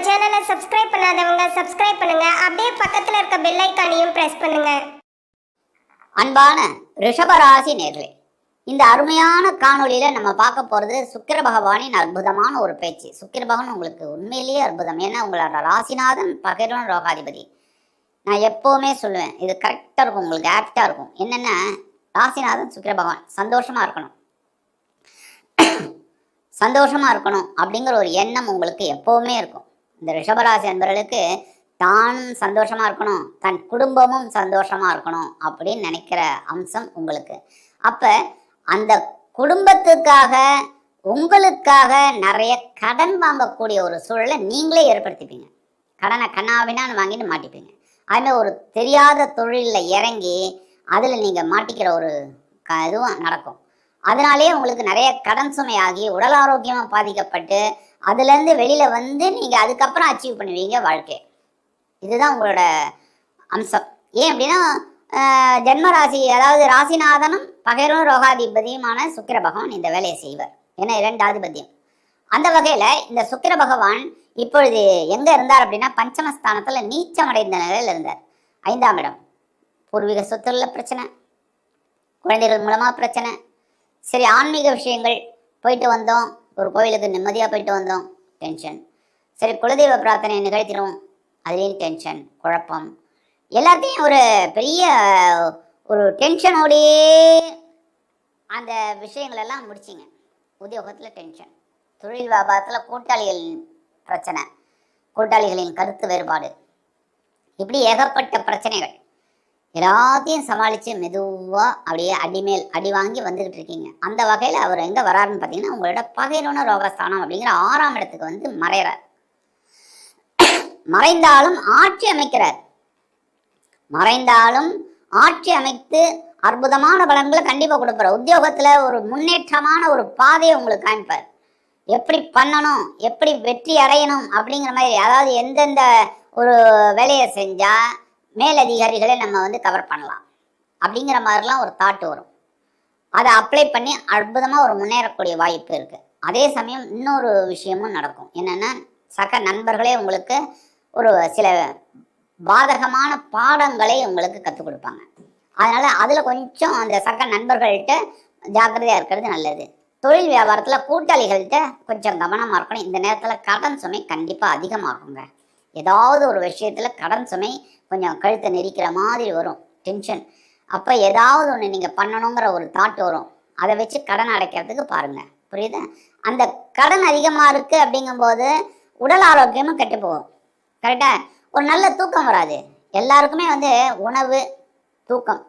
Subscribe பண்ணாதவங்க subscribe பண்ணுங்க. அப்படியே பக்கத்துல இருக்க பெல் ஐக்கானையும் பிரஸ் பண்ணுங்க. அன்பான ரிஷபராசி நேர்களே இந்த அருமையான காணொளியில நம்ம பார்க்க போறது சுக்கிர பகவானின் அற்புதமான ஒரு பேச்சு. சுக்கிர பகவான் உங்களுக்கு உண்மையிலேயே அற்புதம். ஏன்னா உங்களோட ராசிநாதன் பகிரும் ரோகாதிபதி நான் எப்போவுமே சொல்லுவேன் இது கரெக்டாக இருக்கும் உங்களுக்கு ஆப்டாக இருக்கும். என்னென்னா ராசிநாதன் சுக்கிர பகவான் சந்தோஷமா இருக்கணும். சந்தோஷமா இருக்கணும் அப்படிங்கிற ஒரு எண்ணம் உங்களுக்கு எப்போவுமே இருக்கும். இந்த ரிஷபராசி அன்பர்களுக்கு தானும் சந்தோஷமா இருக்கணும் தன் குடும்பமும் சந்தோஷமா இருக்கணும் அப்படின்னு நினைக்கிற அம்சம் உங்களுக்கு. அப்ப அந்த குடும்பத்துக்காக உங்களுக்காக நிறைய கடன் வாங்கக்கூடிய ஒரு சூழலை நீங்களே ஏற்படுத்திப்பீங்க. கடனை கண்ணாவினான்னு வாங்கிட்டு மாட்டிப்பீங்க. அதுமாதிரி ஒரு தெரியாத தொழிலில் இறங்கி அதில் நீங்கள் மாட்டிக்கிற ஒரு க இதுவும் நடக்கும். அதனாலேயே உங்களுக்கு நிறைய கடன் சுமையாகி உடல் ஆரோக்கியமாக பாதிக்கப்பட்டு அதுலேருந்து வெளியில் வந்து நீங்கள் அதுக்கப்புறம் அச்சீவ் பண்ணுவீங்க வாழ்க்கை. இதுதான் உங்களோட அம்சம். ஏன் அப்படின்னா ஜென்ம ராசி அதாவது ராசிநாதனும் பகைரும் ரோகாதிபதியுமான சுக்கிர பகவான் இந்த வேலையை செய்வார். ஏன்னா இரண்டாதிபத்தியம். அந்த வகையில் இந்த சுக்கிர பகவான் இப்பொழுது எங்கே இருந்தார் அப்படின்னா பஞ்சமஸ்தானத்தில் நீச்சமடைந்த நிலையில் இருந்தார். ஐந்தாம் இடம். பூர்வீக சொத்துள்ள பிரச்சனை. குழந்தைகள் மூலமாக பிரச்சனை. சரி ஆன்மீக விஷயங்கள். போயிட்டு வந்தோம். ஒரு கோயிலுக்கு நிம்மதியாக போயிட்டு வந்தோம். டென்ஷன். சரி குலதெய்வ பிரார்த்தனை நிகழ்த்திடுவோம். அதுலேயும் டென்ஷன் குழப்பம். எல்லாத்தையும் ஒரு பெரிய ஒரு டென்ஷனோடையே அந்த விஷயங்களெல்லாம் முடிச்சிங்க. உத்தியோகத்தில் டென்ஷன். தொழில் வியாபாரத்தில் கூட்டாளிகள் பிரச்சனை. கூட்டாளிகளின் கருத்து வேறுபாடு. இப்படி ஏகப்பட்ட பிரச்சனைகள். எல்லாத்தையும் சமாளித்து மெதுவாக அப்படியே அடிமேல் அடி வாங்கி வந்துக்கிட்டு இருக்கீங்க. அந்த வகையில் அவர் எங்கே வராருன்னு பார்த்தீங்கன்னா உங்களோட பகைரோன ரோகஸ்தானம் அப்படிங்கிற ஆறாம் இடத்துக்கு வந்து மறைகிறார் மறைந்தாலும் ஆட்சி அமைக்கிறார். மறைந்தாலும் ஆட்சி அமைத்து அற்புதமான பலன்களை கண்டிப்பாக கொடுப்பார். உத்தியோகத்தில் ஒரு முன்னேற்றமான ஒரு பாதையை உங்களுக்கு காமிப்பார். எப்படி பண்ணணும் எப்படி வெற்றி அடையணும் அப்படிங்கிற மாதிரி அதாவது எந்தெந்த ஒரு வேலையை செஞ்சால் மேலதிகாரிகளை நம்ம வந்து கவர் பண்ணலாம். அப்படிங்கிற மாதிரிலாம் ஒரு தாட் வரும். அதை அப்ளை பண்ணி அற்புதமாக ஒரு முன்னேறக்கூடிய வாய்ப்பு இருக்குது அதே சமயம் இன்னொரு விஷயமும் நடக்கும். என்னென்னா சக நண்பர்களே உங்களுக்கு ஒரு சில பாதகமான பாடங்களை உங்களுக்கு கற்றுக் கொடுப்பாங்க. அதனால் அதில் கொஞ்சம் அந்த சக நண்பர்கள்ட்ட ஜாக்கிரதையாக இருக்கிறது நல்லது. தொழில் வியாபாரத்தில் கூட்டாளிகள்கிட்ட கொஞ்சம் கவனமாக இருக்கணும். இந்த நேரத்தில் கடன் சுமை கண்டிப்பாக அதிகமாகுங்க. ஏதாவது ஒரு விஷயத்தில் கடன் சுமை கொஞ்சம் கழுத்தை நெரிக்கிற மாதிரி வரும் டென்ஷன் அப்போ ஏதாவது ஒன்று நீங்கள் பண்ணணுங்கிற ஒரு தாட் வரும். அதை வச்சு கடன் அடைக்கிறதுக்கு பாருங்கள் புரியுதா? அந்த கடன் அதிகமாக இருக்குது அப்படிங்கும்போது உடல் ஆரோக்கியமும் கெட்டு போகும். கரெக்டாக ஒரு நல்ல தூக்கம் வராது. எல்லாருக்குமே வந்து உணவு தூக்கம்.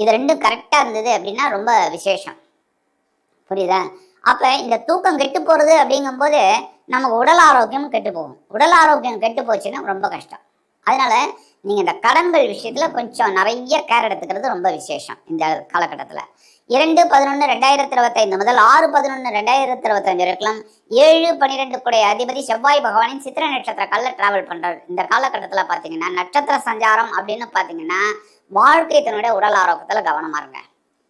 இது ரெண்டும் கரெக்டாக இருந்தது அப்படின்னா ரொம்ப விசேஷம். புரியுதா? அப்போ இந்த தூக்கம் கெட்டு போகிறது அப்படிங்கும்போது நமக்கு உடல் ஆரோக்கியம் கெட்டு போகும். உடல் ஆரோக்கியம் கெட்டு போச்சுன்னா ரொம்ப கஷ்டம். அதனால நீங்கள் இந்த கடன்கள் விஷயத்தில் கொஞ்சம் நிறைய கேர் எடுத்துக்கிறது ரொம்ப விசேஷம் இந்த காலகட்டத்தில். இரண்டு பதினொன்று ரெண்டாயிரத்தி இருபத்தைந்து முதல் ஆறு பதினொன்று ரெண்டாயிரத்தி இருபத்தஞ்சு இருக்கலாம் ஏழு பன்னிரெண்டு குடைய அதிபதி செவ்வாய் பகவானின் சித்திர நட்சத்திர காலில் டிராவல் பண்ணுறாரு இந்த காலகட்டத்தில் பார்த்தீங்கன்னா நட்சத்திர சஞ்சாரம் அப்படின்னு பார்த்தீங்கன்னா வாழ்க்கை தன்னுடைய உடல் ஆரோக்கியத்தில் கவனமாக இருங்க.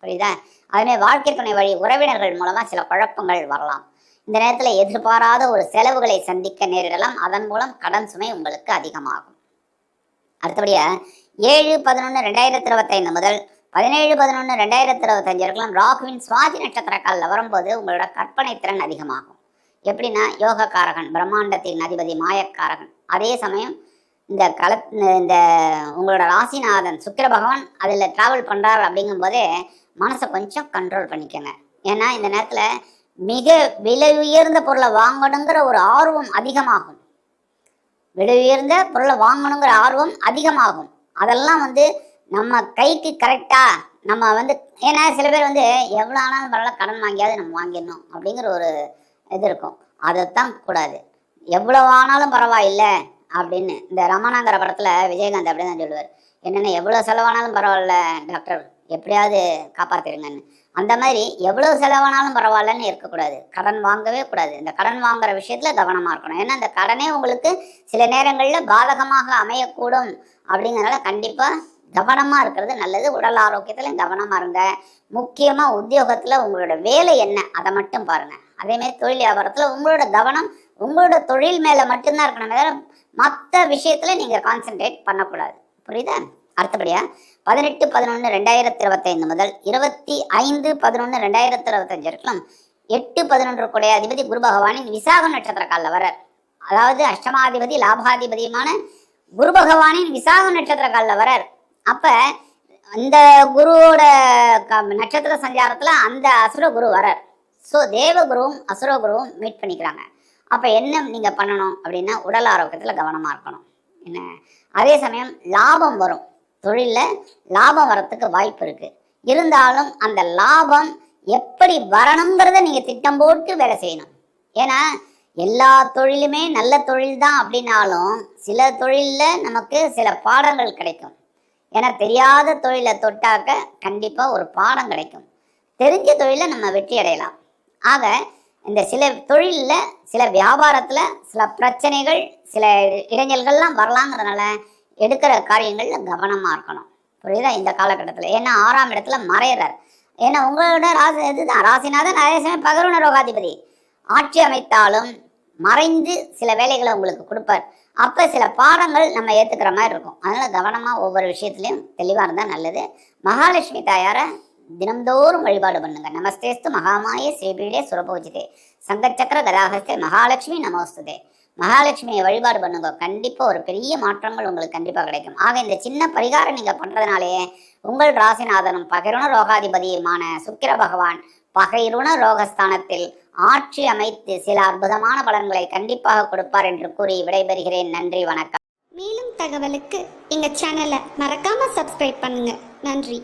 புரியுதா? அதுமாதிரி வாழ்க்கை துணை வழி உறவினர்கள் மூலமாக சில குழப்பங்கள் வரலாம். இந்த நேரத்தில் எதிர்பாராத ஒரு செலவுகளை சந்திக்க நேரிடலாம். அதன் மூலம் கடன் சுமை உங்களுக்கு அதிகமாகும். அடுத்தபடியாக ஏழு பதினொன்று ரெண்டாயிரத்தி இருபத்தைந்து முதல் பதினேழு பதினொன்று ரெண்டாயிரத்தி இருபத்தஞ்சு இருக்கலாம் ராகுவின் சுவாதி நட்சத்திர காலில் வரும்போது உங்களோட கற்பனை திறன் அதிகமாகும். எப்படின்னா யோகக்காரகன் பிரம்மாண்டத்தின் அதிபதி மாயக்காரகன். அதே சமயம் இந்த கல இந்த உங்களோட ராசிநாதன் சுக்கிர பகவான் அதில் ட்ராவல் பண்ணுறார் அப்படிங்கும்போதே மனசை கொஞ்சம் கண்ட்ரோல் பண்ணிக்கோங்க. ஏன்னா இந்த நேரத்தில் மிக விலை உயர்ந்த பொருளை வாங்கணுங்கிற ஒரு ஆர்வம் அதிகமாகும். விலை உயர்ந்த பொருளை வாங்கணுங்கிற ஆர்வம் அதிகமாகும். அதெல்லாம் வந்து நம்ம கைக்கு கரெக்டாக நம்ம வந்து ஏன்னா சில பேர் வந்து எவ்வளோ ஆனாலும் பரவாயில்ல கடன் வாங்கியாவது நம்ம வாங்கிடணும் அப்படிங்கிற ஒரு இது இருக்கும். அதைத்தான் கூடாது. எவ்வளோ ஆனாலும் பரவாயில்ல அப்படின்னு இந்த ரமணாங்கிற படத்தில் விஜயகாந்த் அப்படி தான் சொல்லுவார். என்னென்ன எவ்வளோ செலவானாலும் பரவாயில்ல டாக்டர் எப்படியாவது காப்பாற்றிடுங்கன்னு அந்த மாதிரி எவ்வளோ செலவானாலும் பரவாயில்லன்னு இருக்கக்கூடாது. கடன் வாங்கவே கூடாது. இந்த கடன் வாங்குற விஷயத்தில் கவனமாக இருக்கணும். ஏன்னா இந்த கடனே உங்களுக்கு சில நேரங்களில் பாதகமாக அமையக்கூடும். அப்படிங்கிறனால கண்டிப்பாக கவனமாக இருக்கிறது நல்லது. உடல் ஆரோக்கியத்தில் கவனமாக இருங்க. முக்கியமாக உத்தியோகத்தில் உங்களோட வேலை என்ன அதை மட்டும் பாருங்கள் அதேமாதிரி தொழில் வியாபாரத்தில் உங்களோட கவனம் உங்களோட தொழில் மேலே மட்டும்தான் இருக்கணும் வேற மற்ற விஷயத்தில் நீங்கள் கான்சென்ட்ரேட் பண்ணக்கூடாது. புரியுதா? அடுத்தபடியாக பதினெட்டு பதினொன்று ரெண்டாயிரத்தி இருபத்தைந்து முதல் இருபத்தி ஐந்து பதினொன்று ரெண்டாயிரத்தி இருபத்தஞ்சு வரைக்கும் எட்டு பதினொன்று கூடிய அதிபதி குரு பகவானின் விசாகம் நட்சத்திர காலில் வரார் அதாவது அஷ்டமாதிபதி லாபாதிபதியுமான குரு பகவானின் விசாகம் நட்சத்திர காலில் வரார் அப்ப அந்த குருவோட நட்சத்திர சஞ்சாரத்துல அந்த அசுர குரு வரார் ஸோ தேவகுருவும் அசுர குருவும் மீட் பண்ணிக்கிறாங்க. அப்ப என்ன நீங்க பண்ணணும் அப்படின்னா உடல் ஆரோக்கியத்துல கவனமா இருக்கணும். என்ன? அதே சமயம் லாபம் வரும். தொழில்ல லாபம் வரத்துக்கு வாய்ப்பு இருக்குது இருந்தாலும் அந்த லாபம் எப்படி வரணுங்கிறத நீங்கள் திட்டம் போட்டு வேலை செய்யணும். ஏன்னா எல்லா தொழிலுமே நல்ல தொழில் தான் அப்படின்னாலும் சில தொழில்ல நமக்கு சில பாடங்கள் கிடைக்கும். ஏன்னா தெரியாத தொழிலை தொட்டாக்க கண்டிப்பாக ஒரு பாடம் கிடைக்கும். தெரிஞ்ச தொழில நம்ம வெற்றி அடையலாம். ஆக இந்த சில தொழில்ல சில வியாபாரத்துல சில பிரச்சனைகள் சில இடைஞ்சல்கள்லாம் வரலாங்கிறதுனால எடுக்கிற காரியங்களில் கவனமாக இருக்கணும். புரியுதா? இந்த காலகட்டத்தில். ஏன்னா ஆறாம் இடத்துல மறையிறார். ஏன்னா உங்களோட ராசி இதுதான். ராசிநாதன் அதே சமயம் பகருண ரோகாதிபதி ஆட்சி அமைத்தாலும் மறைந்து சில வேலைகளை உங்களுக்கு கொடுப்பார். அப்போ சில பாடங்கள் நம்ம ஏற்றுக்கிற மாதிரி இருக்கும். அதனால் கவனமாக ஒவ்வொரு விஷயத்துலையும் தெளிவாக இருந்தால் நல்லது. மகாலட்சுமி தாயாரை தினம்தோறும் வழிபாடு பண்ணுங்க. நமஸ்தேஸ்து மகாமாய ஸ்ரீபீடே சுரபூஜிதே. சங்கச்சக்கர கதாகஸ்தே மகாலட்சுமி நமோஸ்துதே. மகாலட்சுமியை வழிபாடு பண்ணுங்க. கண்டிப்பாக ஒரு பெரிய மாற்றங்கள் உங்களுக்கு கண்டிப்பாக கிடைக்கும். ஆக இந்த சின்ன பரிகாரம் நீங்கள் பண்ணுறதுனாலே உங்கள் ராசிநாதனும் பகிருண ரோகாதிபதியுமான சுக்கிர பகவான் பகைருண ரோகஸ்தானத்தில் ஆட்சி அமைத்து சில அற்புதமான பலன்களை கண்டிப்பாக கொடுப்பார் என்று கூறி விடைபெறுகிறேன். நன்றி வணக்கம். மேலும் தகவலுக்கு எங்கள் சேனலை மறக்காமல் சப்ஸ்கிரைப் பண்ணுங்கள் நன்றி.